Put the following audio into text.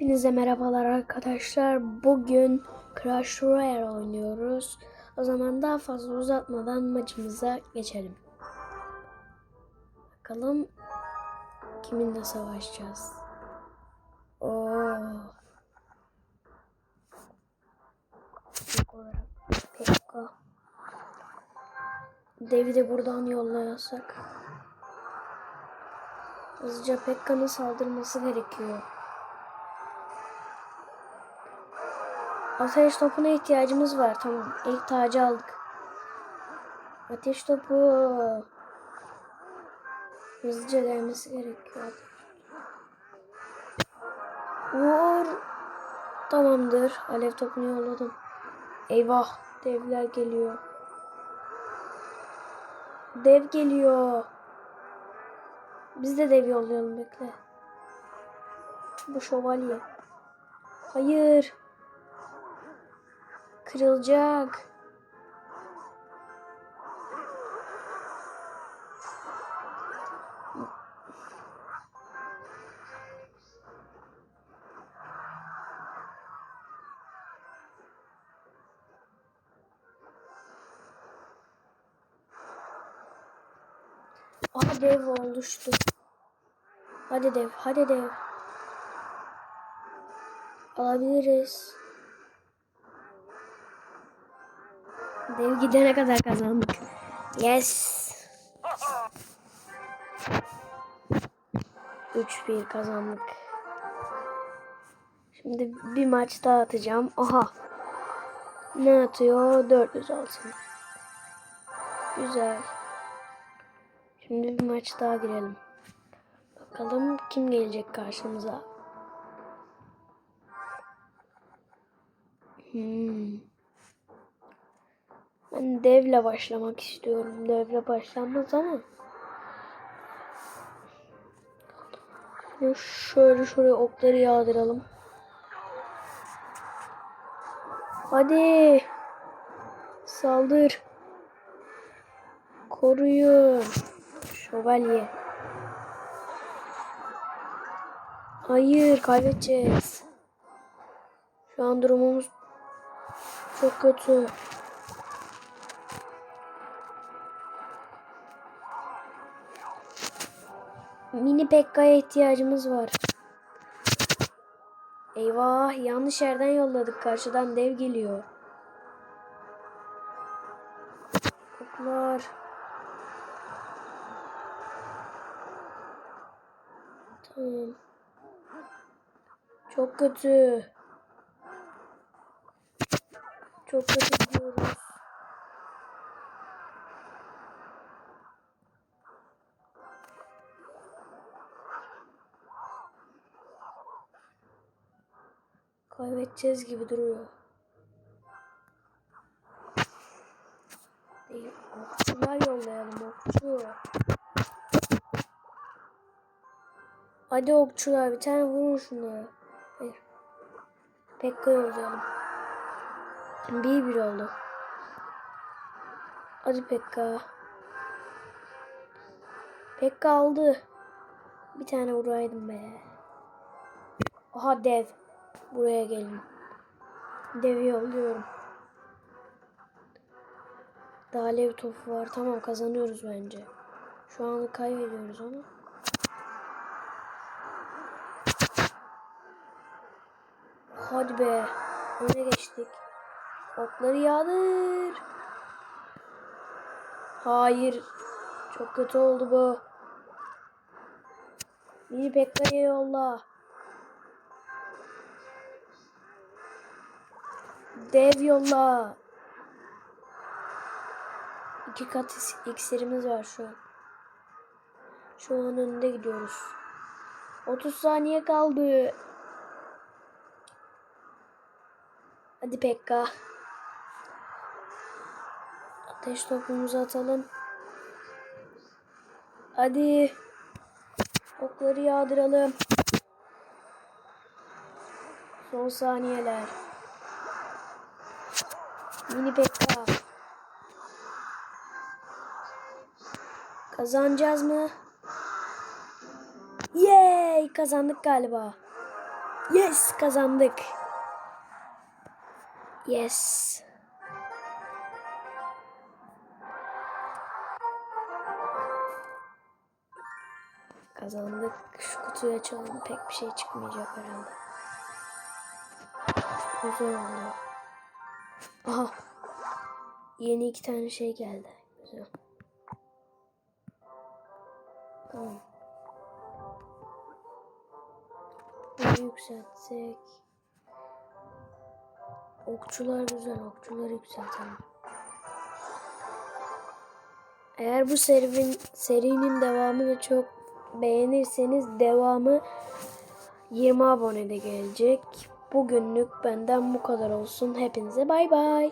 Hepinize merhabalar arkadaşlar. Bugün Crash Royale oynuyoruz. O zaman daha fazla uzatmadan maçımıza geçelim. Bakalım kiminle savaşacağız. Oo. İlk olarak Pekka. Dev'i de buradan yollayasak. Hızlıca Pekka'nın saldırması gerekiyor. Ateş topuna ihtiyacımız var. Tamam. İlk tacı aldık. Ateş topu. Hızlıca gelmesi gerekiyor. Vur. Tamamdır. Alev topunu yolladım. Eyvah. Devler geliyor. Dev geliyor. Biz de dev yollayalım bekle. Bu şövalye. Hayır. Kırılacak. Aha dev oluştu. Hadi dev, hadi dev. Alabiliriz. Dev gidene kadar kazandık. Yes. 3-1 kazandık. Şimdi bir maç daha atacağım. Aha. Ne atıyor? 400 altın. Güzel. Şimdi bir maç daha girelim. Bakalım kim gelecek karşımıza. Hmm. Devle başlamak istiyorum. Devle başlanmaz ama. Şöyle şuraya okları yağdıralım. Hadi. Saldır. Koruyun. Şövalye. Hayır kaybedeceğiz. Şu an durumumuz çok kötü. Mini Pekka'ya ihtiyacımız var. Eyvah yanlış yerden yolladık. Karşıdan dev geliyor. Oklar. Tamam. Çok kötü. Çok kötü gidiyoruz. Kaybedeceğiz gibi duruyor. Değil. Okçular yollayalım okçu. Hadi okçular bir tane vurun şunlara. Hayır. Pekka yollayalım. Bir bir oldu. Hadi Pekka. Pekka aldı. Bir tane vuraydım be. Aha dev. Buraya gelin. Devi yolluyorum. Daha alev topu var. Tamam kazanıyoruz bence. Şu an kaybediyoruz ama. Hadi be. Öne geçtik. Okları yağdır. Hayır. Çok kötü oldu bu. Mini Pekka'ya yolla. Dev yolla. İki kat iksirimiz var şu an. Şu an önünde gidiyoruz. 30 saniye kaldı. Hadi Pekka. Ateş topumuzu atalım. Hadi. Okları yağdıralım. Son saniyeler. Mini Pekka. Kazanacağız mı? Yay! Kazandık galiba. Yes kazandık. Yes. Kazandık. Şu kutuyu açalım. Pek bir şey çıkmayacak herhalde. Güzel oldu. Aha. Yeni iki tane şey geldi. Güzel. Tamam. Bunu yükseltsek. Okçular güzel. Okçuları yükseltelim. Eğer bu serinin, serinin devamını çok beğenirseniz devamı 20 abonede gelecek. Bugünlük benden bu kadar olsun. Hepinize bay bay.